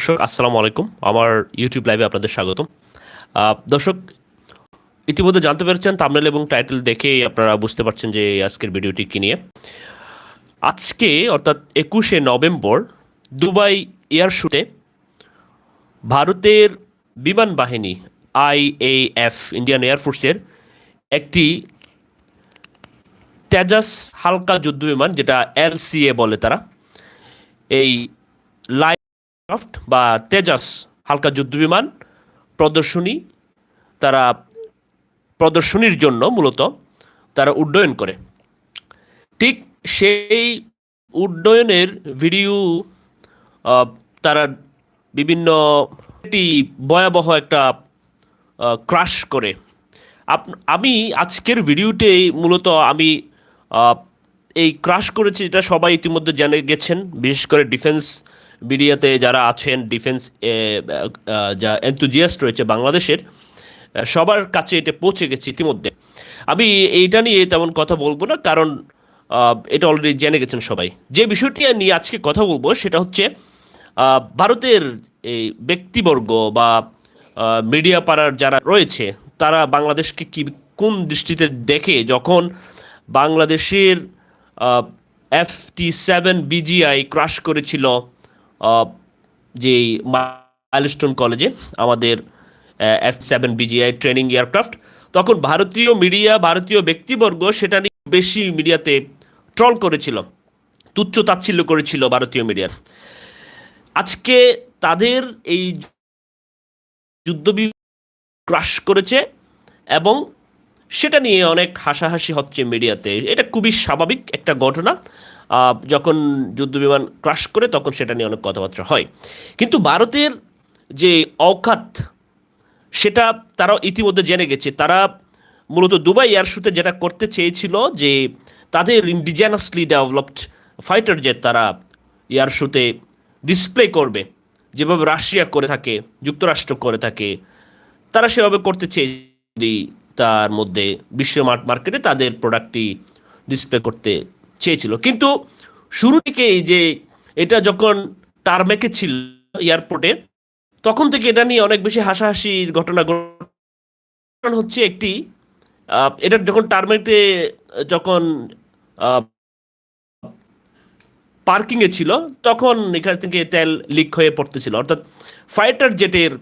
দর্শক, আসসালামু আলাইকুম। আমার ইউটিউব লাইভে আপনাদের স্বাগতম। দর্শক, ইতিমধ্যে জানতে পেরেছেন থাম্বনেল এবং টাইটেল দেখে আপনারা বুঝতে পারছেন যে আজকের ভিডিওটি কি নিয়ে। আজকে, অর্থাৎ একুশে নভেম্বর, দুবাই এয়ার শুটে ভারতের বিমান বাহিনী আইএএফ ইন্ডিয়ান এয়ারফোর্সের একটি তেজাস হালকা যুদ্ধ বিমান যেটা এলসিএ বলে তারা, এই লাইট ক্রাফট বা তেজাস হালকা যুদ্ধ বিমান প্রদর্শনী তারা প্রদর্শনীর জন্য মূলত তারা উড্ডয়ন করে। ঠিক সেই উড্ডয়নের ভিডিও তারা বিভিন্ন একটি ভয়াবহ একটা ক্রাশ করে। আমি আজকের ভিডিওতে মূলত আমি এই ক্রাশ করেছি যেটা সবাই ইতিমধ্যে জেনে গেছেন, বিশেষ করে ডিফেন্স মিডিয়াতে যারা আছেন ডিফেন্স যা এনথুজিয়াস্ট রয়েছে বাংলাদেশের সবার কাছে এটা পৌঁছে গেছে ইতিমধ্যে। আমি এইটা নিয়ে তেমন কথা বলব না, কারণ এটা অলরেডি জেনে গেছেন সবাই। যে বিষয়টি নিয়ে আজকে কথা বলব সেটা হচ্ছে ভারতের এই ব্যক্তিবর্গ বা মিডিয়া পাড়ার যারা রয়েছে, তারা বাংলাদেশকে কি, কোন দৃষ্টিতে দেখে যখন বাংলাদেশের F T seven BGI crash করেছিল আহ, যে মাইলস্টোন কলেজে আমাদের F seven BGI training aircraft তখন ভারতীয় মিডিয়া ভারতীয় ব্যক্তিবর্গ সেটা নিয়ে বেশি মিডিয়াতে ট্রল করেছিল তুচ্ছ তাচ্ছিল্য করেছিল ভারতীয় মিডিয়ার আজকে তাদের এই যুদ্ধ ক্রাশ করেছে এবং সেটা নিয়ে অনেক হাসাহাসি হচ্ছে মিডিয়াতে এটা খুবই স্বাভাবিক একটা ঘটনা। যখন যুদ্ধ বিমান ক্রাশ করে, তখন সেটা নিয়ে অনেক কথাবার্তা হয়। কিন্তু ভারতের যে অকাত, সেটা তারা ইতিমধ্যে জেনে গেছে। তারা মূলত দুবাই এয়ারশুতে যেটা করতে চেয়েছিল যে, তাদের ইন্ডিজিনাসলি ডেভেলপড ফাইটার জেট তারা এয়ারশুতে ডিসপ্লে করবে। যেভাবে রাশিয়া করে থাকে, যুক্তরাষ্ট্র করে থাকে, তারা সেভাবে করতে চেয়ে তার মধ্যে বিশ্ব মার্কেটে তাদের প্রোডাক্টটি ডিসপ্লে করতে চেয়েছিল। কিন্তু শুরু থেকেই যে এটা যখন টার্মেকে ছিল এয়ারপোর্টে, তখন থেকে এটা নিয়ে অনেক বেশি হাসাহাসির ঘটনা হচ্ছে একটি এটা যখন টার্মেটে যখন পার্কিংয়ে ছিল, তখন এখান থেকে তেল লিক হয়ে পড়তেছিল। অর্থাৎ ফাইটার জেটের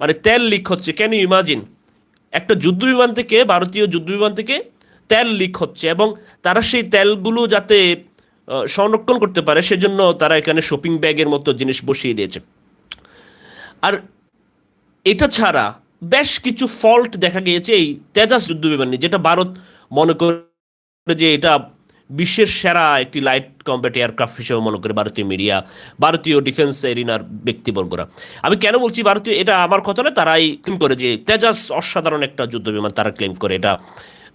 মানে তেল লিক হচ্ছে। ক্যান ইউ ইমাজিন একটা যুদ্ধ বিমান থেকে, ভারতীয় যুদ্ধ বিমান থেকে তেল লিক হচ্ছে এবং তারা সেই তেলগুলো যাতে সংরক্ষণ করতে পারে সেজন্য তারা এখানে শপিং ব্যাগের মতো জিনিস বসিয়ে দিয়েছে। আর এটা ছাড়া বেশ কিছু ফল্ট দেখা গিয়েছে এই তেজাস যুদ্ধ বিমান নিয়ে, যেটা ভারত মনে করে যে এটা বিশ্বের সেরা একটি লাইট কম্ব্যাট এয়ারক্রাফট হিসেবে মনে করে ভারতীয় মিডিয়া ভারতীয় ডিফেন্স এরিনার ব্যক্তিবর্গরা। আমি কেন বলছি ভারতীয়? এটা আমার কথা না তারাই ক্লেম করে যে তেজাস অসাধারণ একটা যুদ্ধ বিমান তারা ক্লেম করে। এটা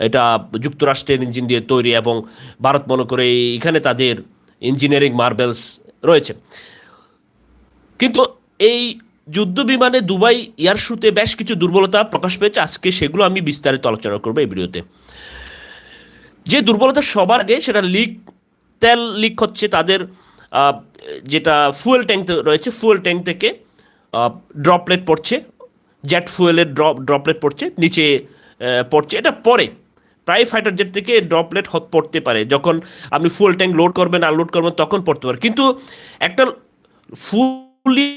এটা যুক্তরাষ্ট্রের ইঞ্জিন দিয়ে তৈরি এবং ভারত মনে করে এখানে তাদের ইঞ্জিনিয়ারিং মার্বেলস রয়েছে। কিন্তু এই যুদ্ধ বিমানে দুবাই এয়ার শুতে বেশ কিছু দুর্বলতা প্রকাশ পেয়েছে। আজকে সেগুলো আমি বিস্তারিত আলোচনা করব এই ভিডিওতে। যে দুর্বলতা সবার আগে সেটা লিক তেল লিক হচ্ছে তাদের যেটা ফুয়েল ট্যাঙ্ক রয়েছে। ফুয়েল ট্যাঙ্ক থেকে ড্রপলেট পড়ছে। জেট ফুয়েলের ড্রপ ড্রপলেট পড়ছে, নিচে পড়ছে। এটা পরে প্রায় ফাইটার জেট থেকে ড্রপলেট পড়তে পারে। যখন আপনি ফুল ট্যাঙ্ক লোড করবেন আনলোড করবেন, তখন পড়তে পারে। কিন্তু একটা ফুলি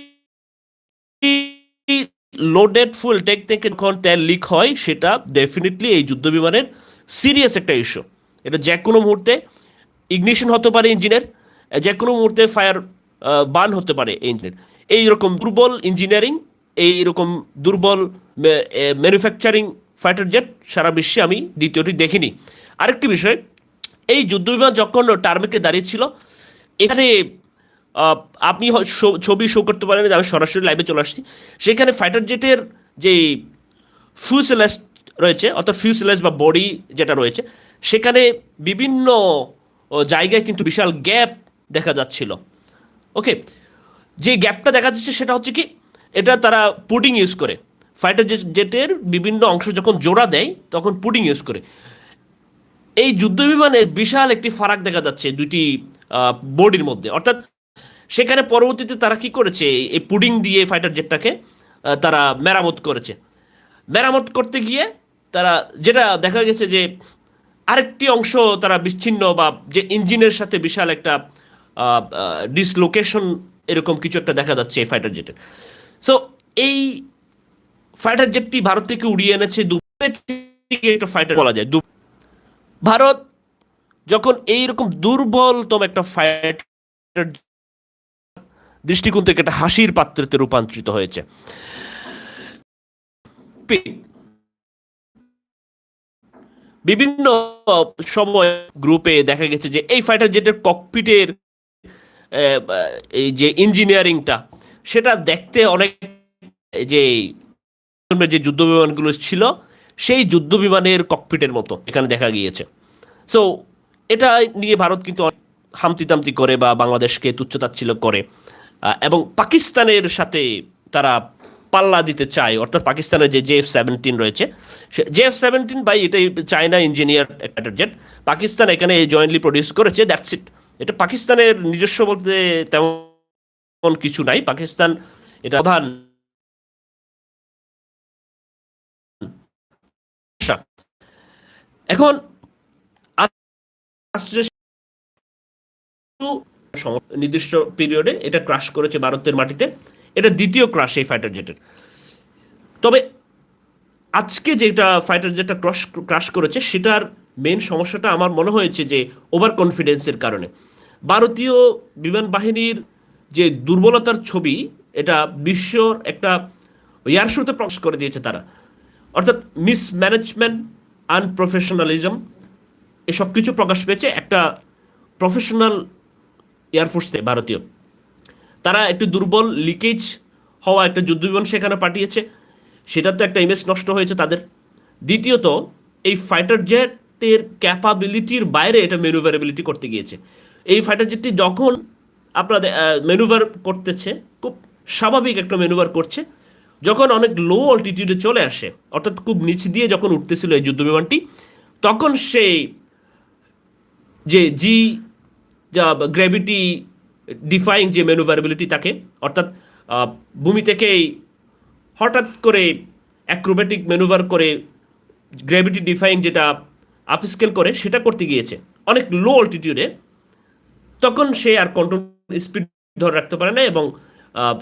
লোডেড ফুল ট্যাঙ্ক থেকে যখন তেল লিক হয়, সেটা ডেফিনেটলি এই যুদ্ধ বিমানের সিরিয়াস একটা ইস্যু এটা যে কোনো মুহূর্তে ইগনিশন হতে পারে ইঞ্জিনের, যে কোনো মুহূর্তে ফায়ার বান হতে পারে ইঞ্জিনের। এইরকম দুর্বল ইঞ্জিনিয়ারিং এইরকম দুর্বল ম্যানুফ্যাকচারিং ফাইটার জেট, সারা বিশ্বে আমি দ্বিতীয়টি দেখিনি। আরেকটি বিষয়, এই যুদ্ধ বিমান যখন টার্মেকে দাঁড়িয়েছিল এখানে আপনি ছবি শো করতে পারেন, আমি সরাসরি লাইভে চলে আসছি। সেখানে ফাইটার জেটের যে ফিউসেলেস রয়েছে, অর্থাৎ ফিউসেলেস বা বডি যেটা রয়েছে, সেখানে বিভিন্ন জায়গায় কিন্তু বিশাল গ্যাপ দেখা যাচ্ছিল। ওকে যে গ্যাপটা দেখা যাচ্ছে সেটা হচ্ছে কি, এটা তারা পুডিং ইউজ করে। ফাইটার জেটের বিভিন্ন অংশ যখন জোড়া দেয়, তখন পুডিং ইউজ করে। এই যুদ্ধ বিমানে বিশাল একটি ফারাক দেখা যাচ্ছে দুইটি বডির মধ্যে। অর্থাৎ সেখানে পরবর্তীতে তারা কি করেছে, এই পুডিং দিয়ে ফাইটার জেটটাকে তারা মেরামত করেছে। মেরামত করতে গিয়ে তারা, যেটা দেখা গেছে যে আরেকটি অংশ তারা বিচ্ছিন্ন বা যে ইঞ্জিনের সাথে বিশাল একটা ডিসলোকেশন এরকম কিছু একটা দেখা যাচ্ছে এই ফাইটার জেটের সো এই ফাইটার জেটটি ভারত থেকে উড়িয়ে এনেছে একটা ফাইটার বলা যায়। ভারত যখন এইরকম দুর্বলতম একটা ফাইটার দৃষ্টিকোণ থেকে একটা হাসির পাত্রতে রূপান্তরিত হয়েছে। বিভিন্ন সময় গ্রুপে দেখা গেছে যে এই ফাইটার জেটের ককপিটের এই যে ইঞ্জিনিয়ারিংটা সেটা দেখতে অনেক যে যে যুদ্ধ বিমানগুলো ছিল, সেই যুদ্ধ বিমানের ককপিটের মতো এখানে দেখা গিয়েছে। সো এটা নিয়ে ভারত কিন্তু অনেক হামতি তামতি করে বা বাংলাদেশকে তুচ্ছতাচ্ছিল করে। এবং পাকিস্তানের সাথে তারা পাল্লা দিতে চায়। অর্থাৎ পাকিস্তানের যে জেএফ সেভেন্টিন রয়েছে জে এফ সেভেন্টিন বাই এটাই চায়না ইঞ্জিনিয়ার একটা জেট। পাকিস্তান এখানে জয়েন্টলি প্রডিউস করেছে দ্যাটস ইট এটা পাকিস্তানের নিজস্ব বলতে তেমন কিছু নাই। পাকিস্তান এটা প্রধান সমস্যা। এখন নির্দিষ্ট পিরিয়ডে এটা ক্রাশ করেছে ভারতের মাটিতে। এটা দ্বিতীয় ক্রাশ এই ফাইটার জেটের তবে আজকে যেটা ফাইটার জেটটা ক্রস ক্রাশ করেছে, সেটার মেন সমস্যাটা আমার মনে হয়েছে যে ওভার কনফিডেন্সের কারণে। ভারতীয় বিমান বাহিনীর যে দুর্বলতার ছবি, এটা বিশ্বর একটা এয়ার শোতে প্রকাশ করে দিয়েছে তারা। অর্থাৎ মিসম্যানেজমেন্ট আনপ্রফেশনালিজম এসব কিছু প্রকাশ পেয়েছে একটা প্রফেশনাল এয়ারফোর্সে ভারতীয়। তারা একটু দুর্বল লিকেজ হওয়া একটা যুদ্ধবিমান সেখানে পাঠিয়েছে। সেটার তো একটা ইমেজ নষ্ট হয়েছে তাদের। দ্বিতীয়ত, এই ফাইটার জেটের ক্যাপাবিলিটির বাইরে এটা ম্যানুভারেবিলিটি করতে গিয়েছে। এই ফাইটার জেটটি যখন আপনাদের ম্যানুভার করতেছে, খুব স্বাভাবিক একটা ম্যানুভার করছে। যখন অনেক লো অল্টিটিউডে চলে আসে, অর্থাৎ খুব নিচ দিয়ে যখন উঠতেছিল এই যুদ্ধ বিমানটি তখন সেই যে জি যা গ্র্যাভিটি ডিফাইং যে ম্যানুভারেবিলিটি থাকে অর্থাৎ ভূমি থেকেই হঠাৎ করে অ্যাক্রোবেটিক ম্যানুভার করে গ্র্যাভিটি ডিফাইং যেটা আপস্কেল করে, সেটা করতে গিয়েছে। অনেক লো অল্টিটিউডে তখন সে আর কন্ট্রোল স্পিড ধরে রাখতে পারে না এবং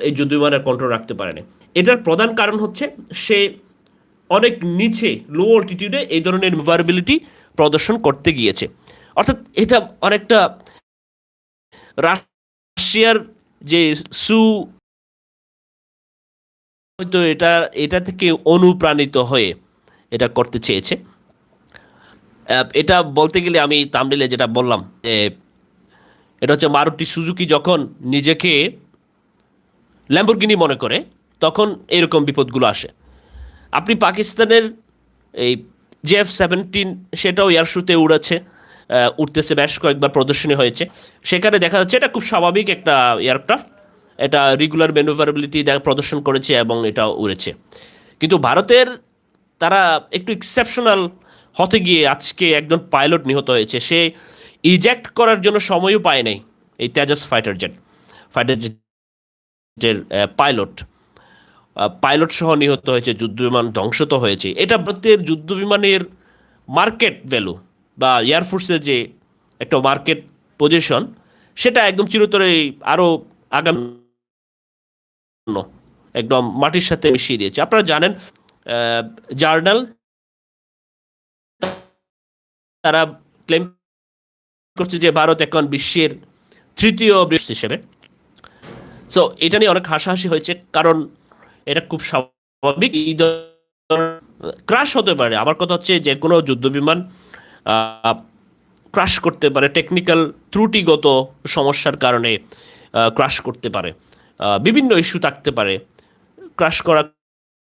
এই যুদ্ধবিমানের কন্ট্রোল রাখতে পারেনি। এটার প্রধান কারণ হচ্ছে সে অনেক নিচে লো অল্টিটিউডে এই ধরনের মুভারেবিলিটি প্রদর্শন করতে গিয়েছে। অর্থাৎ এটা অনেকটা রাশিয়ার যে সু হয়তো এটা এটা থেকে অনুপ্রাণিত হয়ে এটা করতে চেয়েছে। এটা বলতে গেলে আমি তামলিলে যেটা বললাম এটা হচ্ছে মারুতি সুজুকি যখন নিজেকে ল্যাম্বরগিনি মনে করে তখন এরকম বিপদগুলো আসে। আপনি পাকিস্তানের এই জেএফ সেভেন্টিন সেটাও এয়ার শুতে উড়েছে আহ, উঠতেছে বেশ কয়েকবার প্রদর্শনী হয়েছে। সেখানে দেখা যাচ্ছে এটা খুব স্বাভাবিক একটা এয়ারক্রাফট এটা রেগুলার ম্যানুভারেবিলিটি প্রদর্শন করেছে এবং এটা উড়েছে। কিন্তু ভারতের তারা একটু এক্সেপশনাল হতে গিয়ে আজকে একজন পাইলট নিহত হয়েছে। সে ইজেক্ট করার জন্য সময়ও পায় নাই এই তেজাস ফাইটার জেট ফাইটার জেটের পাইলট। পাইলট সহ নিহত হয়েছে যুদ্ধবিমান ধ্বংস তো হয়েছে। এটা ভারতের যুদ্ধবিমানের মার্কেট ভ্যালু বা এয়ারফোর্সের যে একটা মার্কেট পজিশন সেটা একদম চিরতরে আরও আগাম একদম মাটির সাথে মিশিয়ে দিয়েছে। আপনারা জানেন জার্নাল তারা ক্লেম করছে যে ভারত এখন বিশ্বের তৃতীয় বৃহৎ হিসেবে। সো এটা নিয়ে অনেক হাসাহাসি হয়েছে, কারণ এটা খুব স্বাভাবিক। ক্রাশ হতে পারে। আমার কথা হচ্ছে যে, কোনো যুদ্ধবিমান ক্রাশ করতে পারে টেকনিক্যাল ত্রুটিগত সমস্যার কারণে ক্রাশ করতে পারে। বিভিন্ন ইস্যু থাকতে পারে। ক্রাশ করা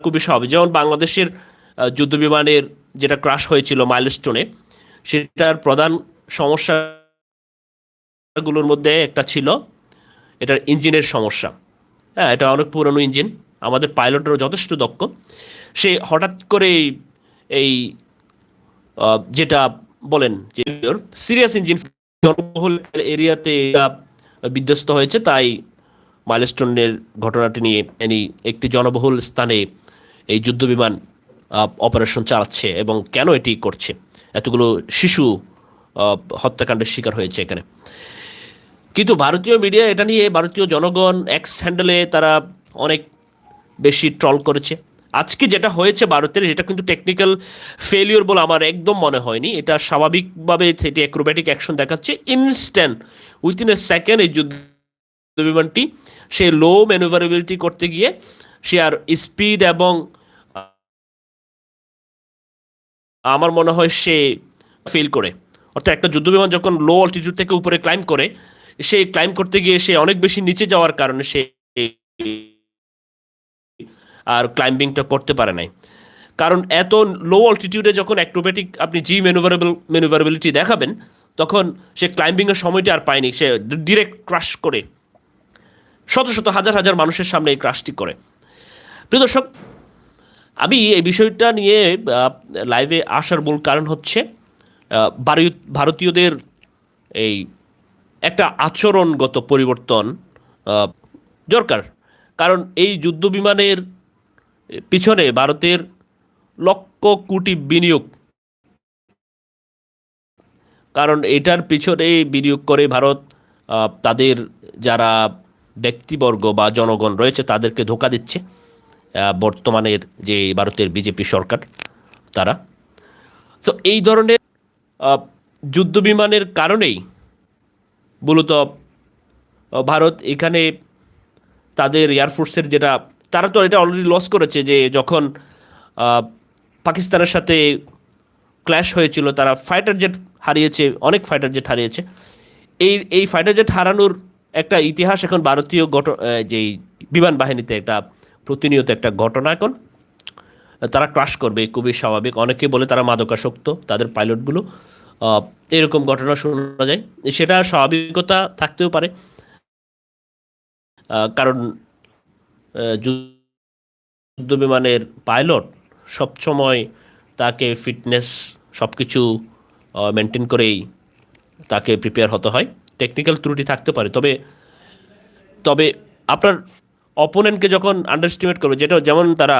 খুবই স্বাভাবিক। যেমন বাংলাদেশের যুদ্ধবিমানের যেটা ক্রাশ হয়েছিল মাইলস্টোনে সেটার প্রধান সমস্যাগুলোর মধ্যে একটা ছিল এটার ইঞ্জিনের সমস্যা। হ্যাঁ এটা অনেক পুরনো ইঞ্জিন আমাদের পাইলটেরও যথেষ্ট দক্ষ। সে হঠাৎ করে এই যেটা বলেন যে সিরিয়াস ইঞ্জিন জনবহুল এরিয়াতে বিধ্বস্ত হয়েছে তাই মাইলস্টোনের ঘটনাটি নিয়ে এনি একটি জনবহুল স্থানে এই যুদ্ধবিমান আহ, অপারেশন চালাচ্ছে এবং কেন এটি করছে? এতগুলো শিশু হত্যাকাণ্ডের শিকার হয়েছে এখানে। কিন্তু ভারতীয় মিডিয়া এটা নিয়ে ভারতীয় জনগণ এক্স হ্যান্ডেলে তারা অনেক বেশি ট্রল করেছে। আজকে যেটা হয়েছে ভারতের, এটা কিন্তু টেকনিক্যাল ফেলিওর বলে আমার একদম মনে হয়নি। এটা স্বাভাবিকভাবে এটি অ্যাক্রোব্যাটিক অ্যাকশন দেখাচ্ছে। ইনস্ট্যান্ট উইথিন এ সেকেন্ড এই যুদ্ধ বিমানটি, সে লো ম্যানুভারেবিলিটি করতে গিয়ে সে আর স্পিড এবং আমার মনে হয় সে ফেল করে। অর্থাৎ একটা যুদ্ধবিমান যখন লো অল্টিটিউড থেকে উপরে ক্লাইম করে সে ক্লাইম করতে গিয়ে সে অনেক বেশি নিচে যাওয়ার কারণে সে আর ক্লাইম্বিংটা করতে পারে নাই। কারণ এত লো অল্টিটিউডে যখন অ্যাক্রোবেটিক আপনি জি ম্যানুভারেবল ম্যানুভারেবিলিটি দেখাবেন, তখন সে ক্লাইম্বিংয়ের সময়টা আর পায়নি, সে ডিরেক্ট ক্রাশ করে। শত শত হাজার হাজার মানুষের সামনে এই ক্রাশটি করে। প্রিয় দর্শক, আমি এই বিষয়টা নিয়ে লাইভে আসার মূল কারণ হচ্ছে ভারতীয়দের এই একটা আচরণগত পরিবর্তন দরকার। কারণ এই যুদ্ধ বিমানের পিছনে ভারতের লক্ষ কোটি বিনিয়োগ। কারণ এটার পিছনে বিনিয়োগ করে ভারত তাদের যারা ব্যক্তিবর্গ বা জনগণ রয়েছে তাদেরকে ধোকা দিচ্ছে বর্তমানের যে ভারতের বিজেপি সরকার, তারা। সো এই ধরনের যুদ্ধ বিমানের কারণেই মূলত ভারত এখানে তাদের এয়ারফোর্সের যেটা, তারা তো এটা অলরেডি লস করেছে যে যখন পাকিস্তানের সাথে ক্ল্যাশ হয়েছিল, তারা ফাইটার জেট হারিয়েছে, অনেক ফাইটার জেট হারিয়েছে। এই এই ফাইটার জেট হারানোর একটা ইতিহাস এখন ভারতীয় ঘট যেই বিমান বাহিনীতে একটা প্রতিনিয়ত একটা ঘটনা এখন, তারা ক্রাশ করবে, খুবই স্বাভাবিক। অনেকে বলে তারা মাদকাসক্ত, তাদের পাইলটগুলো এরকম ঘটনা শোনা যায়। সেটা স্বাভাবিকতা থাকতেও পারে। কারণ যুদ্ধ বিমানের পাইলট সবসময় তাকে ফিটনেস সব কিছু মেনটেন করেই তাকে প্রিপেয়ার হতে হয়। টেকনিক্যাল ত্রুটি থাকতে পারে। তবে তবে আপনার অপোনেন্টকে যখন আন্ডারস্টিমেট করবে, যেটা যেমন তারা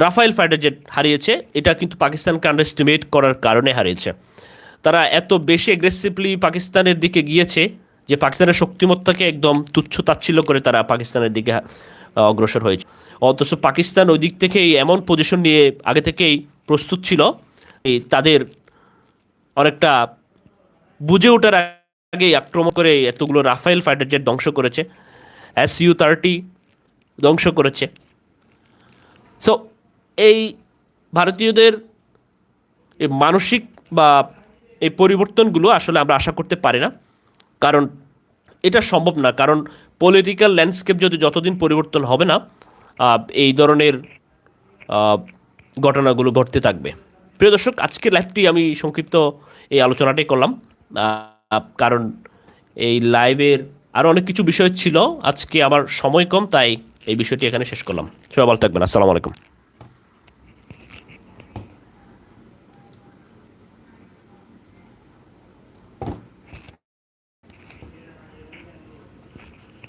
আহ, রাফাইল ফাইটার জেট হারিয়েছে। এটা কিন্তু পাকিস্তানকে আন্ডারস্টিমেট করার কারণে হারিয়েছে। তারা এত বেশি এগ্রেসিভলি পাকিস্তানের দিকে গিয়েছে যে পাকিস্তানের শক্তিমত্তাকে একদম তুচ্ছ তাচ্ছিল্য করে তারা পাকিস্তানের দিকে অগ্রসর হয়েছে। অথচ পাকিস্তান ওই দিক থেকেই এমন পজিশন নিয়ে আগে থেকেই প্রস্তুত ছিল এই তাদের অনেকটা বুঝে ওঠার আগেই আক্রমণ করে এতগুলো রাফাইল ফাইটার জেট ধ্বংস করেছে। এস ইউ থার্টি ধ্বংস করেছে। সো এই ভারতীয়দের এই মানসিক বা এই পরিবর্তনগুলো আসলে আমরা আশা করতে পারি না। কারণ এটা সম্ভব না। কারণ পলিটিক্যাল ল্যান্ডস্কেপ যদি যতদিন পরিবর্তন হবে না এই ধরনের ঘটনাগুলো ঘটতে থাকবে। প্রিয় দর্শক, আজকে লাইভটি আমি সংক্ষিপ্ত এই আলোচনাটাই করলাম। কারণ এই লাইভের আরও অনেক কিছু বিষয় ছিল। আজকে আমার সময় কম, তাই এই বিষয়টি এখানে শেষ করলাম। সবাই ভালো থাকবেন। আসসালামু আলাইকুম।